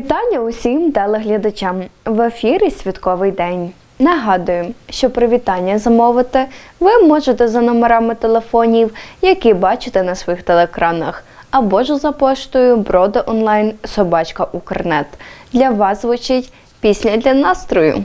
Вітання усім телеглядачам в ефірі Святковий день. Нагадую, що привітання замовити ви можете за номерами телефонів, які бачите на своїх телекранах, або ж за поштою брода онлайн Собачка Укрнет. Для вас звучить пісня для настрою.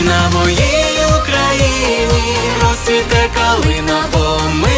на моїй Україні, розцвіте калина, бо ми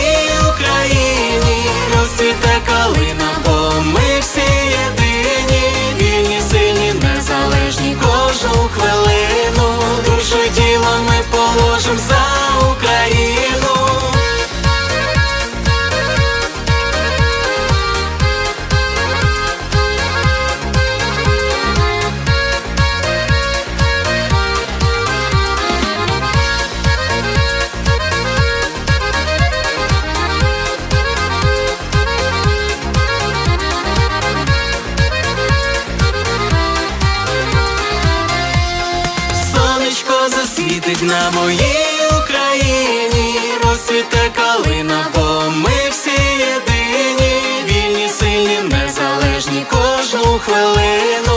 на моїй Україні розцвіте калина, бо ми всі єдині, вільні, сильні, незалежні кожну хвилину.